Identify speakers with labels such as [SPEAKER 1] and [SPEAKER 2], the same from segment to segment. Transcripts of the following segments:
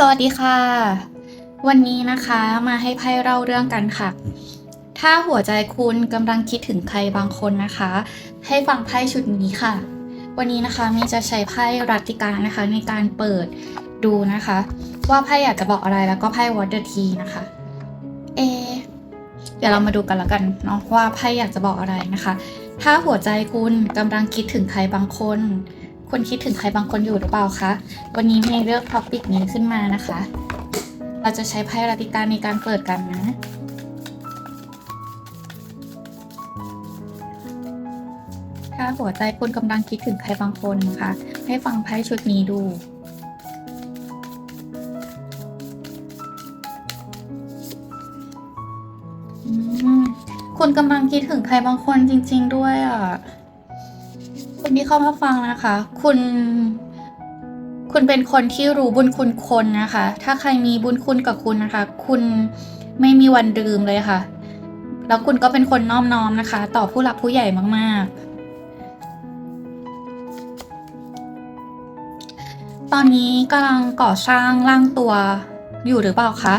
[SPEAKER 1] สวัสดีค่ะ วันนี้นะคะมาให้ไพ่เล่าเรื่องกันค่ะ ถ้าหัวใจคุณกำลังคิดถึงใครบางคนนะคะ ให้ฟังไพ่ชุดนี้ค่ะ วันนี้นะคะมีจะใช้ไพ่รัติการนะคะ ในการเปิดดูนะคะ ว่าไพ่อยากจะบอกอะไรแล้วก็ไพ่วอเตอร์ทีนะคะเอเดี๋ยวเรามาดูกันแล้วกันเนาะว่าไพ่อยากจะบอกอะไรนะคะ ถ้าหัวใจคุณกำลังคิดถึงใครบางคน คุณคิดถึงใครบางคนอยู่หรือเปล่าคะ วันนี้เมีเลือกท็อปิกนี้ขึ้นมานะคะ เราจะใช้ไพ่ราติการในการเปิดกันนะถ้าหัวใจคุณกำลังคิดถึงใครบางคนนะคะให้ฟังไพ่ชุดนี้ดูคุณกำลังคิดถึงใครบางคนจริง ๆ ด้วยอะ คนที่เข้ามาฟังนะคะ คุณ คุณเป็นคนที่รู้บุญคุณคนนะคะ ถ้าใครมีบุญคุณกับคุณนะคะ คุณไม่มีวันลืมเลยค่ะ แล้วคุณก็เป็นคนน้อมน้อมนะคะ ต่อผู้หลักผู้ใหญ่มาก ๆ ตอนนี้กำลังก่อสร้างร่างตัวอยู่หรือเปล่าคะ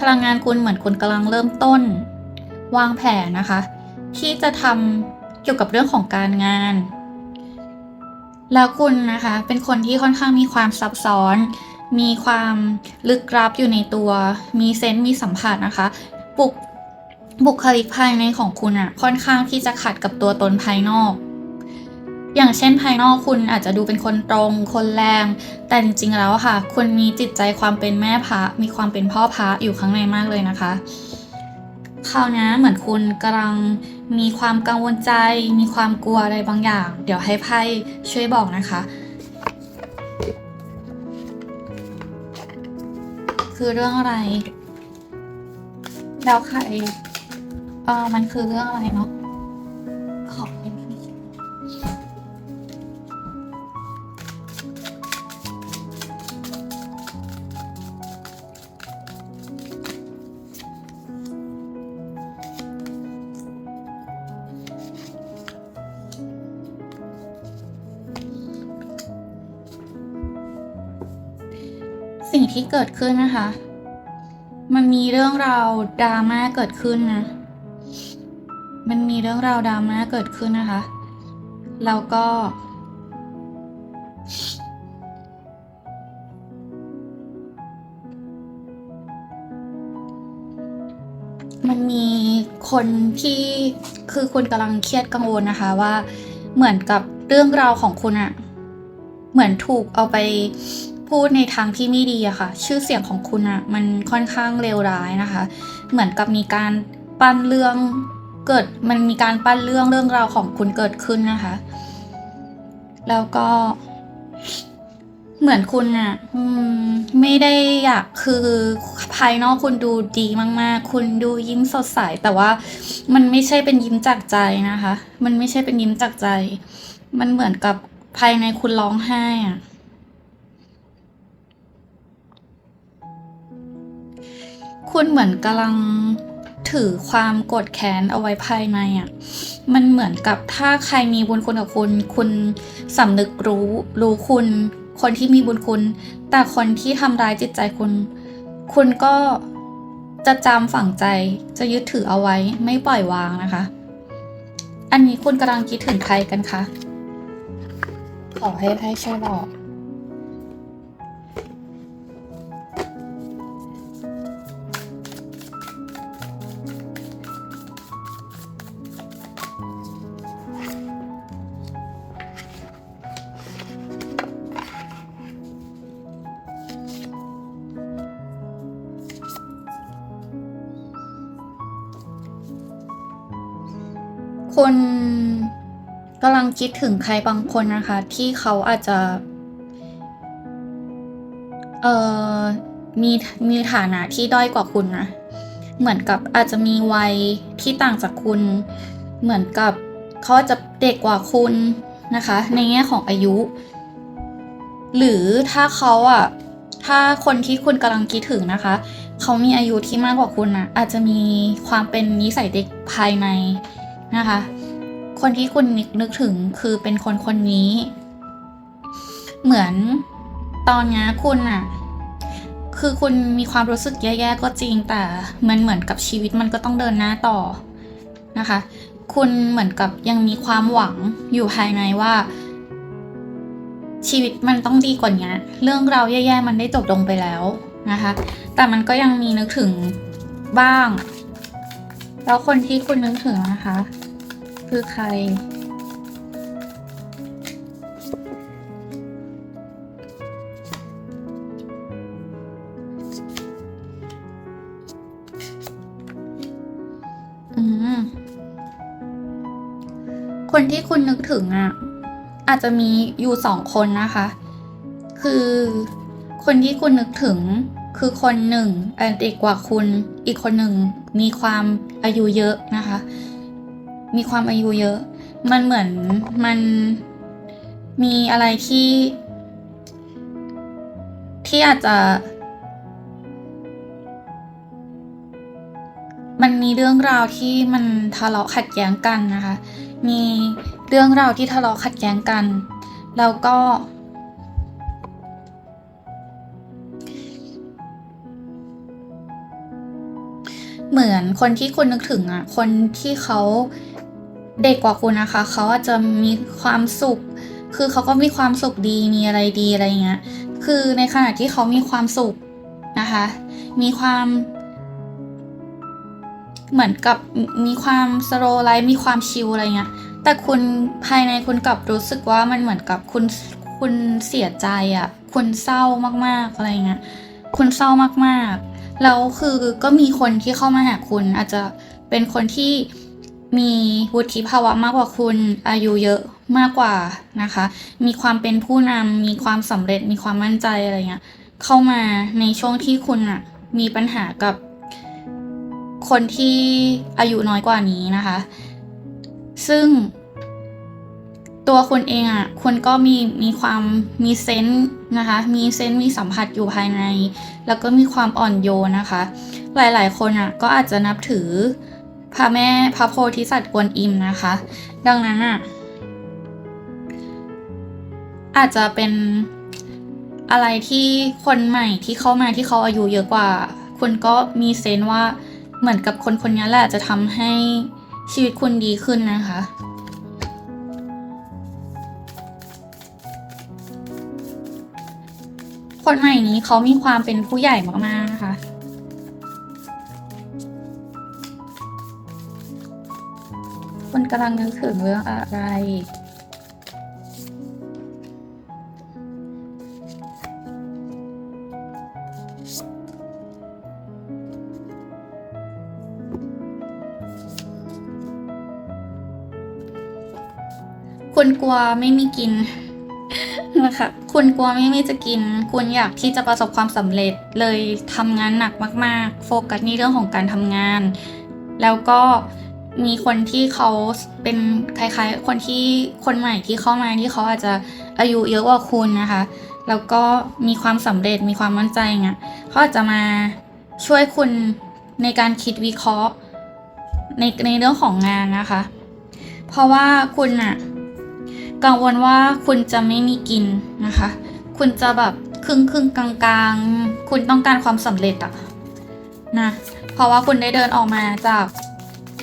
[SPEAKER 1] พลังงานคุณเหมือนคุณกำลังเริ่มต้น วางแผนนะคะ ที่จะทำเกี่ยวกับเรื่องของการงาน แล้วคุณนะคะเป็นคนที่ค่อนข้างมีความซับซ้อน มีความลึกลับอยู่ในตัว มีเซนส์มีสัมผัสนะคะบุคบุคลิกภายในของคุณอะค่อนข้างที่จะขัดกับตัวตนภายนอก อย่างเช่นภายนอกคุณอาจจะดูเป็นคนตรง คนแรง แต่จริงๆแล้วค่ะ คุณมีจิตใจความเป็นแม่พระมีความเป็นพ่อพระอยู่ข้างในมากเลยนะคะคราวนี้เหมือนคุณกำลัง มีความกังวลใจ มีความกลัวอะไรบางอย่าง เดี๋ยวให้ไพ่ช่วยบอกนะคะ คือเรื่องอะไร แล้วใครเออมันคือเรื่องอะไรเนาะ สิ่งที่เกิดขึ้นนะคะ มันมีเรื่องราวดราม่าเกิดขึ้นนะ มันมีเรื่องราวดราม่าเกิดขึ้นนะคะ แล้วก็ มันมีคนที่คือคุณกำลังเครียดกังวลนะคะว่าเหมือนกับเรื่องราวของคุณอะเหมือนถูกเอาไป พูดในทางที่ไม่ดีอะค่ะ ชื่อเสียงของคุณอะมันค่อนข้างเลวร้ายนะคะ เหมือนกับมีการปั้นเรื่องเกิดมันมีการปั้นเรื่องเรื่องราวของคุณเกิดขึ้นนะคะ แล้วก็ เหมือนคุณอะอมไม่ได้อยากคือภายนอกคุณดูดีมาก ๆ คุณดูยิ้มสดใส แต่ว่ามันไม่ใช่เป็นยิ้มจากใจนะคะ มันไม่ใช่เป็นยิ้มจากใจ มันเหมือนกับภายในคุณร้องไห้อะ คุณเหมือนกำลังถือความโกดแค้นเอาไว้ภายในอะ มันเหมือนกับถ้าใครมีบุญคุณกับคุณ คุณสำนึกรู้ รู้คุณ คนที่มีบุญคุณ แต่คนที่ทำร้ายจิตใจคุณ คุณก็จะจำฝังใจ จะยึดถือเอาไว้ ไม่ปล่อยวางนะคะ อันนี้คุณกำลังคิดถึงใครกันคะ ขอให้ไพ่ช่วยบอก คุณกำลังคิดถึงใครบางคนนะคะ ที่เขาอาจจะ เอ่อมีมีฐานะที่ด้อยกว่าคุณนะ เหมือนกับอาจจะมีวัยที่ต่างจากคุณ เหมือนกับเขาจจะเด็กกว่าคุณนะคะ ในแง่ของอายุ หรือถ้าเขาอะถ้าคนที่คุณกำลังคิดถึงนะคะ เขามีอายุที่มากกว่าคุณนะอาจจะมีความเป็นนิสัยเด็กภายใน นะคะ คนที่คุณนึกถึงคือเป็นคนคนนี้ เหมือนตอนนี้คุณอะคือคุณมีความรู้สึกแย่ๆก็จริง แต่มันเหมือนกับชีวิตมันก็ต้องเดินหน้าต่อนะคะ คุณเหมือนกับยังมีความหวังอยู่ภายในว่า ชีวิตมันต้องดีกว่านี้เรื่องเราแย่ๆมันได้จบลงไปแล้วนะคะ แต่มันก็ยังมีนึกถึงบ้าง แล้วคนที่คุณนึกถึงนะคะ คือใคร อืม คนที่คุณนึกถึงอะ อาจจะมีอยู่สองคนนะคะ คือคนที่คุณนึกถึงคือคนหนึ่งอายุเด็กกว่าคุณอีกคนหนึ่งมีความอายุเยอะนะคะ มีความอายุเยอะ มันเหมือนมันมีอะไรที่ ที่อาจจะ มันมีเรื่องราวที่มันทะเลาะขัดแย้งกันนะคะ มีเรื่องราวที่ทะเลาะขัดแย้งกัน แล้วก็เหมือนคนที่คุณนึกถึงอะ คนที่เขา เด็กกว่าคุณนะคะ เขาอาจจะมีความสุข คือเขาก็มีความสุขดีมีอะไรดีอะไรเงี้ย คือในขณะที่เขามีความสุขนะคะ มีความเหมือนกับมีความสโลไลฟ์มีความชิลอะไรเงี้ย แต่คุณภายในคุณกลับรู้สึกว่ามันเหมือนกับคุณคุณเสียใจอะ่ะ คุณเศร้ามากๆอะไรเงี้ย คุณเศร้ามากๆ แล้วคือก็มีคนที่เข้ามาหาคุณอาจจะเป็นคนที่ มีวุฒิภาวะมากกว่าคุณ อายุเยอะมากกว่านะคะ มีความเป็นผู้นำมีความสำเร็จ มีความมั่นใจอะไรเงี้ย เข้ามาในช่วงที่คุณอะมีปัญหากับคนที่อายุน้อยกว่านี้นะคะ ซึ่งตัวคุณเองอะ่ะคุณก็มีมีความมีเซนส์นะคะ มีเซนส์มีสัมผัสอยู่ภายใน แล้วก็มีความอ่อนโยนนะคะ หลายๆ คนอะ่ะก็อาจจะนับถือ พระแม่พระโพธิสัตว์กวนอิมนะคะ ดังนั้นอะอาจจะเป็นอะไรที่คนใหม่ที่เข้ามาที่เขาอายุเยอะกว่า คุณก็มีเซนว่าเหมือนกับคนคนนี้แหละจะทำให้ชีวิตคุณดีขึ้นนะคะ คนใหม่นี้เขามีความเป็นผู้ใหญ่มากๆนะคะ กำลังนึกถึงเรื่องอะไร คุณกลัวไม่มีกินนะคะคุณกลัวไม่มีจะกิน คุณอยากที่จะประสบความสำเร็จเลยทำงานหนักมาก ๆ โฟกัสในเรื่องของการทำงาน แล้วก็ มีคนที่เขาเป็นคล้ายๆ คนที่คนใหม่ที่เข้ามาที่เขาอาจจะอายุเยอะกว่าคุณนะคะ แล้วก็มีความสำเร็จมีความมั่นใจเงี้ยเขาอาจจะมาช่วยคุณในการคิดวิเคราะห์ในในเรื่องของงานนะคะ เพราะว่าคุณอะกังวลว่าคุณจะไม่มีกินนะคะ คุณจะแบบครึ่งครึ่งกลางกลางๆคุณต้องการความสำเร็จอะนะเพราะว่าคุณได้เดินออกมาจาก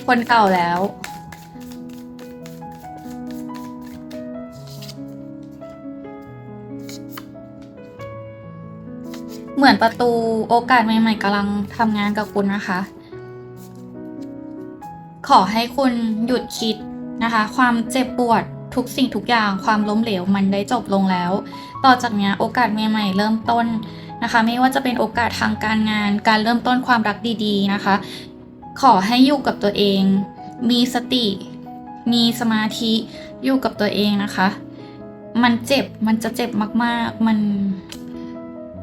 [SPEAKER 1] คนเก่าแล้ว เหมือนประตูโอกาสใหม่ๆกำลังทำงานกับคุณนะคะ ขอให้คุณหยุดคิดนะคะ ความเจ็บปวดทุกสิ่งทุกอย่างความล้มเหลวมันได้จบลงแล้ว ต่อจากนี้โอกาสใหม่ ๆ เริ่มต้นนะคะ ไม่ว่าจะเป็นโอกาสทางการงาน การเริ่มต้นความรักดี ๆ นะคะ ขอให้อยู่กับตัวเอง มีสติ มีสมาธิอยู่กับตัวเองนะคะ มันเจ็บมันจะเจ็บมากๆ มัน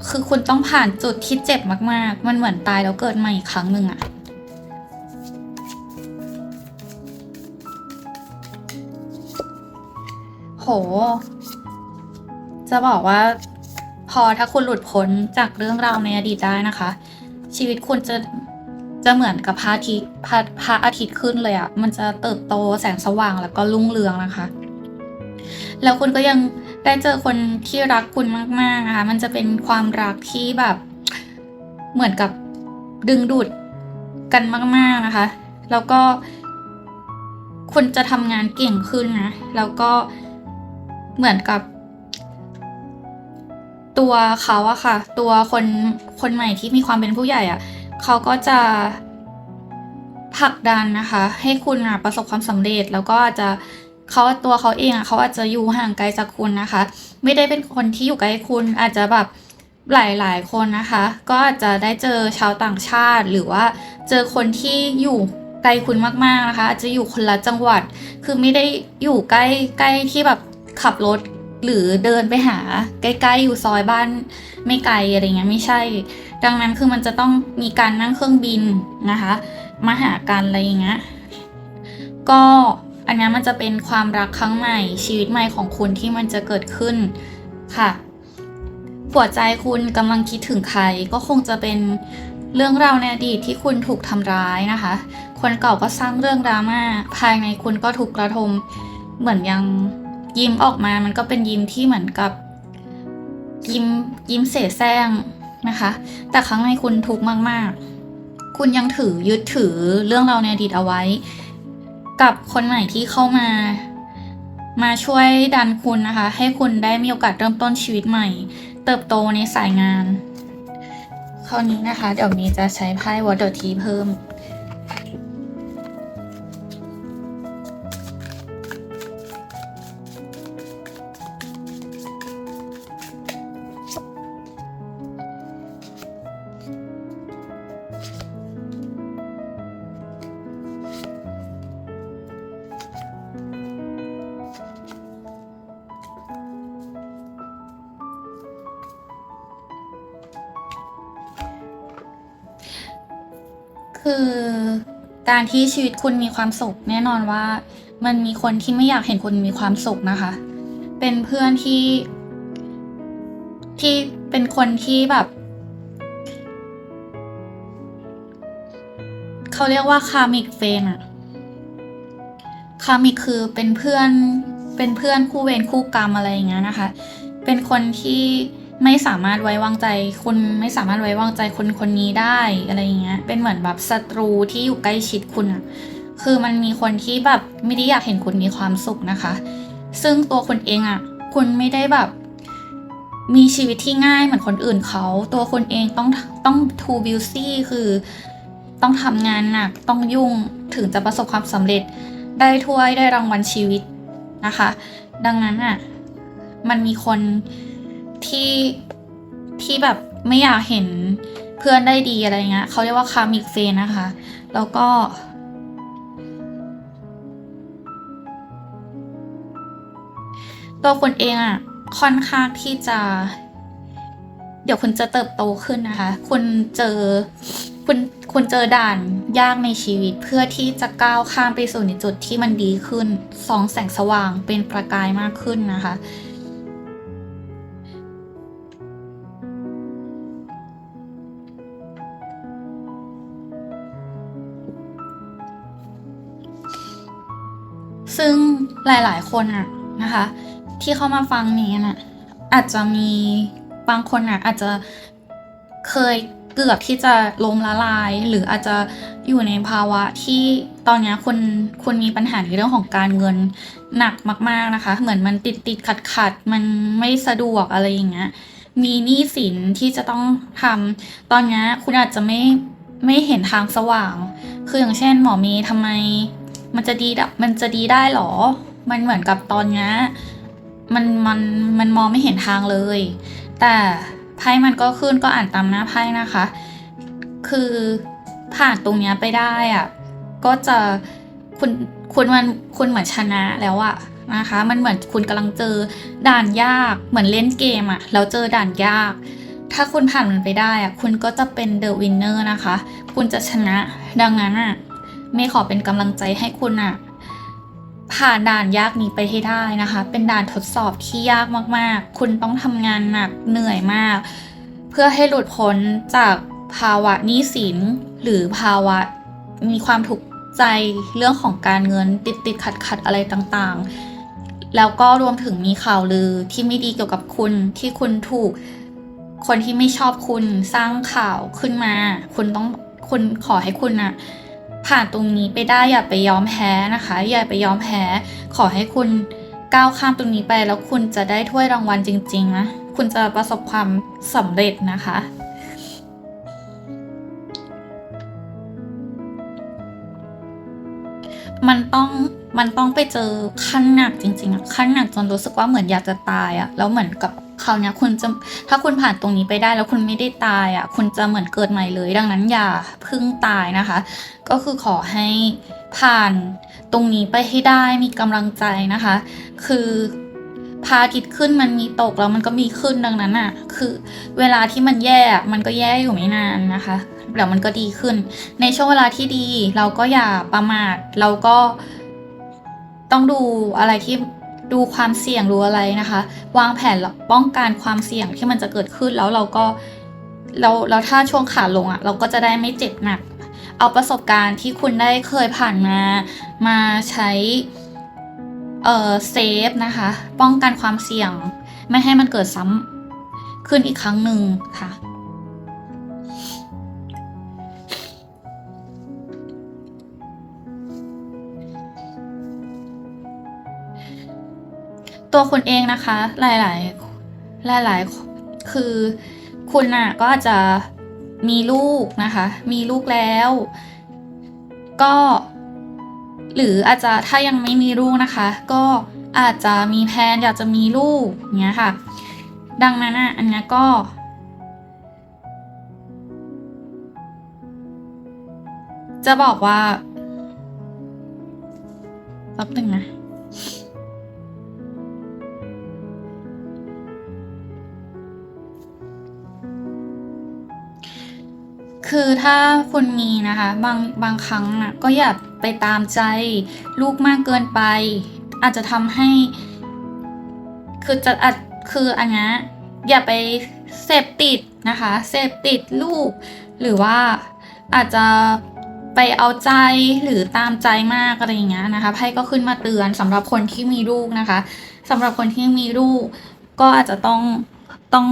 [SPEAKER 1] คือคุณต้องผ่านจุดที่เจ็บมากๆ มันเหมือนตายแล้วเกิดใหม่อีกครั้งหนึ่งอะโห จะบอกว่า พอถ้าคุณหลุดพ้นจากเรื่องราวในอดีตได้นะคะ ชีวิตคุณจะ จะเหมือนกับพระอาทิตย์พระพระอาทิตย์ขึ้นเลยอะ่ะมันจะเติบโตแสงสว่างแล้วก็รุ่งเรืองนะคะ แล้วคุณก็ยังได้เจอคนที่รักคุณมากๆนะคะมันจะเป็นความรักที่แบบเหมือนกับดึงดูดกันมาก ๆนะคะ แล้วก็ คุณจะทำงานเก่งขึ้นนะ แล้วก็เหมือนกับ ตัวเขาอะค่ะ ตัวคนคนใหม่ที่มีความเป็นผู้ใหญ่อะ เขาก็จะผลักดันนะคะ ให้คุณอะประสบความสำเร็จแล้วก็จจะเขาตัวเขาเองอะเขาอาจจะอยู่ห่างไกลจากคุณนะคะ ไม่ได้เป็นคนที่อยู่ใกล้คุณอาจจะแบบหลายๆคนนะคะ ก็อาจจะได้เจอชาวต่างชาติ หรือว่าเจอคนที่อยู่ไกลคุณมากๆนะคะ อาจจะอยู่คนละจังหวัด คือไม่ได้อยู่ใกล้ใกล้ที่แบบขับรถ หรือเดินไปหาใกล้ๆอยู่ซอยบ้านไม่ไกลอะไรเงี้ยไม่ใช่ ดังนั้นคือมันจะต้องมีการนั่งเครื่องบินนะคะ มาหากันอะไรอย่างเงี้ยก็อันนี้มันจะเป็นความรักครั้งใหม่ชีวิตใหม่ของคุณที่มันจะเกิดขึ้นค่ะหัวใจคุณกำลังคิดถึงใครก็คงจะเป็นเรื่องราวในอดีตที่คุณถูกทำร้ายนะคะ คนเก่าก็สร้างเรื่องดราม่าภายในคุณก็ถูกกระทมเหมือนยัง ยิ้มออกมามันก็เป็นยิ้มที่เหมือนกับ ยิ้มยิ้มเสแสร้งนะคะ แต่ครั้งในคุณทุกข์มาก ๆ คุณยังถือยึดถือเรื่องเราในอดีตเอาไว้ กับคนใหม่ที่เข้ามา มาช่วยดันคุณนะคะ ให้คุณได้มีโอกาสเริ่มต้นชีวิตใหม่ เติบโตในสายงานคราวนี้นะคะ เดี๋ยวนี้จะใช้ไพ่วอเตอร์ทีเพิ่ม คือการที่ชีวิตคุณมีความสุข แน่นอนว่า มันมีคนที่ไม่อยากเห็นคุณมีความสุขนะคะ เป็นเพื่อนที่ ที่เป็นคนที่แบบเขาเรียกว่าคามิกเฟนอะคามิกคือเป็นเพื่อนเป็นเพื่อนคู่เวรคู่กรรมอะไรอย่างเงี้ยนะคะ เป็นคนที่ ไม่สามารถไว้วางใจคุณไม่สามารถไว้วางใจคนคนนี้ได้อะไรอย่างเงี้ย เป็นเหมือนแบบศัตรูที่อยู่ใกล้ชิดคุณอะคือมันมีคนที่แบบไม่ได้อยากเห็นคุณมีความสุขนะคะ ซึ่งตัวคุณเองอะคุณไม่ได้แบบ มีชีวิตที่ง่ายเหมือนคนอื่นเขา ตัวคุณเองต้องต้อง too busy คือต้องทำงานหนักต้องยุ่งถึงจะประสบความสำเร็จได้ถ้วยได้รางวัลชีวิตนะคะ ดังนั้นอะมันมีคน ที่ที่แบบไม่อยากเห็นเพื่อนได้ดีอะไรเงี้ยเขาเรียกว่าคามิกเฟนนะคะ แล้วก็ ตัวคุณเองอะค่อนข้างที่จะ เดี๋ยวคุณจะเติบโตขึ้นนะคะ คุณเจอคุณคุณเจอด่านยากในชีวิตเพื่อที่จะก้าวข้ามไปสู่ในจุดที่มันดีขึ้นสองแสงสว่างเป็นประกายมากขึ้นนะคะ ซึ่งหลายๆ คนอะนะคะ ที่เข้ามาฟังนี้น่ะอาจจะมีบางคนอะอาจจะเคยเกือบที่จะล้มละลาย หรืออาจจะอยู่ในภาวะที่ตอนนี้คุณคุณมีปัญหาในเรื่องของการเงินหนักมาก ๆนะคะ เหมือนมันติดติดขัดขัดมันไม่สะดวกอะไรอย่างเงี้ยมีหนี้สินที่จะต้องทำตอนนี้คุณอาจจะไม่ไม่เห็นทางสว่าง คืออย่างเช่นหมอเมย์ทำไม มันจะดีดะมันจะดีได้หรอ มันเหมือนกับตอนนี้มันมันมันมองไม่เห็นทางเลย แต่ไพ่มันก็ขึ้นก็อ่านตามหน้าไพ่นะคะ คือผ่านตรงนี้ไปได้อะก็จะคุณคุณมันคุณเหมือนชนะแล้วอะนะคะ มันเหมือนคุณกำลังเจอด่านยากเหมือนเล่นเกมอะแล้วเจอด่านยาก ถ้าคุณผ่านมันไปได้อะคุณก็จะเป็นเดอะวินเนอร์นะคะ คุณจะชนะดังนั้นอะ เมย์ขอเป็นกำลังใจให้คุณอะผ่านด่านยากนี้ไปให้ได้นะคะ เป็นด่านทดสอบที่ยากมากๆ คุณต้องทำงานหนักเหนื่อยมาก เพื่อให้หลุดพ้นจากภาวะหนี้สินหรือภาวะมีความทุกข์ใจเรื่องของการเงินติดติดขัดขัดอะไรต่างๆ แล้วก็รวมถึงมีข่าวลือที่ไม่ดีเกี่ยวกับคุณที่คุณถูกคนที่ไม่ชอบคุณสร้างข่าวขึ้นมา คุณต้องคุณขอให้คุณอะ ผ่านตรงนี้ไปได้อย่าไปยอมแพ้นะคะ อย่าไปยอมแพ้ขอให้คุณก้าวข้ามตรงนี้ไป แล้วคุณจะได้ถ้วยรางวัลจริงๆนะคุณจะประสบความสำเร็จนะคะ มันต้องมันต้องไปเจอขั้นหนักจริงๆขั้นหนักจนรู้สึกว่าเหมือนอยากจะตายอะแล้วเหมือนกับ คราวนี้คุณจะถ้าคุณผ่านตรงนี้ไปได้แล้วคุณไม่ได้ตายอะคุณจะเหมือนเกิดใหม่เลย ดังนั้นอย่าพึ่งตายนะคะ ก็คือขอให้ผ่านตรงนี้ไปให้ได้มีกำลังใจนะคะ คือพาทิตขึ้นมันมีตกแล้วมันก็มีขึ้นดังนั้นอะ คือเวลาที่มันแย่อมันก็แย่อยู่ไม่นานนะคะเดี๋ยวมันก็ดีขึ้น ในช่วงเวลาที่ดีเราก็อย่าประมาทเราก็ต้องดูอะไรที่ ดูความเสี่ยงดูอะไรนะคะ วางแผนป้องกันความเสี่ยงที่มันจะเกิดขึ้นแล้วเราก็เราเราถ้าช่วงขาลงอะ่ะ เราก็จะได้ไม่เจ็บหนัก เอาประสบการณ์ที่คุณได้เคยผ่านมามาใช้เอ่อเซฟนะคะ ป้องกันความเสี่ยง ไม่ให้มันเกิดซ้ำขึ้นอีกครั้งหนึ่งค่ะ ตัวคุณเองนะคะ หลายๆ หลายๆ คือคุณน่ะก็จะมีลูกนะคะ มีลูกแล้ว ก็ หรืออาจจะถ้ายังไม่มีลูกนะคะ ก็อาจจะมีแพนอยากจะมีลูกเงี้ยค่ะ ดังนั้นอะอันเนี้ยก็ จะบอกว่าแป๊บหนึ่งนะ คือถ้าคุณมีนะคะบางบางครั้งน่ะก็อย่าไปตามใจลูกมากเกินไป อาจจะทำให้ คือจะอาจคืออันเนี้ยอย่าไปเสพติดนะคะเสพติดลูก หรือว่าอาจจะไปเอาใจหรือตามใจมากอะไรอย่างเงี้ยนะคะไพ่ก็ขึ้นมาเตือนสำหรับคนที่มีลูกนะคะสำหรับคนที่มีลูก ก็อาจจะต้องต้อง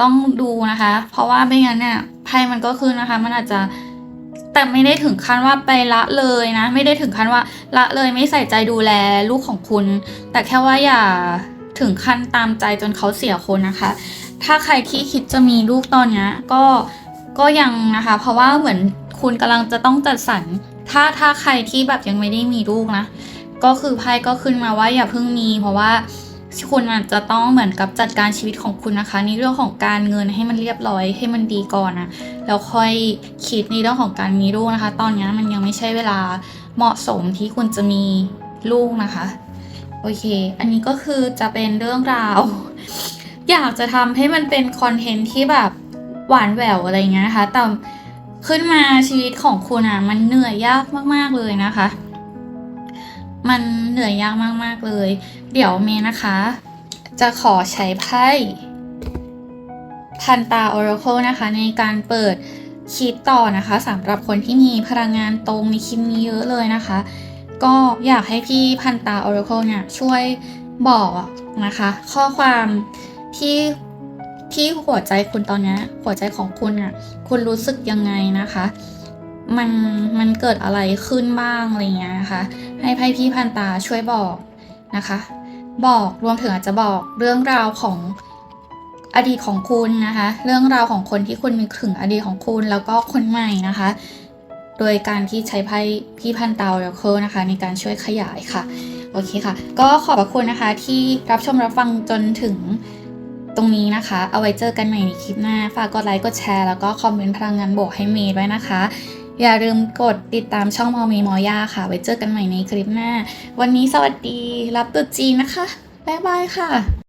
[SPEAKER 1] ต้องดูนะคะ เพราะว่าไม่งั้นเนี่ยไพ่มันก็ขึ้นนะคะ มันอาจจะแต่ไม่ได้ถึงขั้นว่าไปละเลยนะ ไม่ได้ถึงขั้นว่าละเลยไม่ใส่ใจดูแลลูกของคุณ แต่แค่ว่าอย่าถึงขั้นตามใจจนเขาเสียคนนะคะ ถ้าใครที่คิดจะมีลูกตอนนี้ก็ก็ยังนะคะ เพราะว่าเหมือนคุณกำลังจะต้องจัดสรรถ้าถ้าใครที่แบบยังไม่ได้มีลูกนะ ก็คือไพ่ก็ขึ้นมาว่าอย่าเพิ่งมีเพราะว่า คุณอาจจะต้องเหมือนกับจัดการชีวิตของคุณนะคะ ในเรื่องของการเงินให้มันเรียบร้อยให้มันดีก่อนนะแล้วค่อยคิดในเรื่องของการมีลูกนะคะ ตอนนี้มันยังไม่ใช่เวลาเหมาะสมที่คุณจะมีลูกนะคะโอเค อันนี้ก็คือจะเป็นเรื่องราว อยากจะทำให้มันเป็นคอนเทนต์ที่แบบหวานแหววอะไรเงี้ยนะคะ แต่ขึ้นมาชีวิตของคุณอะมันเหนื่อยยากมาก ๆ เลยนะคะ มันเหนื่อยยากมากๆเลย เดี๋ยวเมย์นะคะ จะขอใช้ไพ่พันตา Oracle นะคะ ในการเปิดคลิปต่อนะคะสำหรับคนที่มีพลังงานตรงในคลิปนี้เยอะเลยนะคะ ก็อยากให้พี่พันตา Oracle เนี่ยช่วยบอกนะคะ ข้อความที่ที่หัวใจคุณตอนนี้หัวใจของคุณอะคุณรู้สึกยังไงนะคะ มันมันเกิดอะไรขึ้นบ้างอะไรเงี้ยนะคะให้ไพ่พี่พันตาช่วยบอกนะคะ บอกรวมถึงอาจจะบอกเรื่องราวของอดีตของคุณนะคะ เรื่องราวของคนที่คุณมีถึงอดีตของคุณแล้วก็คนใหม่นะคะ โดยการที่ใช้ไพ่พี่พันตาเรเคิลนะคะ ในการช่วยขยายค่ะโอเคค่ะ ก็ขอบพระคุณนะคะที่รับชมรับฟังจนถึงตรงนี้นะคะ เอาไว้เจอกันใหม่ในคลิปหน้า ฝากกดไลค์ กดแชร์ แล้วก็คอมเมนต์พลังงานบวกให้เมย์ด้วยนะคะ อย่าลืมกดติดตามช่องมอมีมอย่าค่ะ ไว้เจอกันใหม่ในคลิปหน้า วันนี้สวัสดีรับตุ๊จีนนะคะ บ๊ายบายค่ะ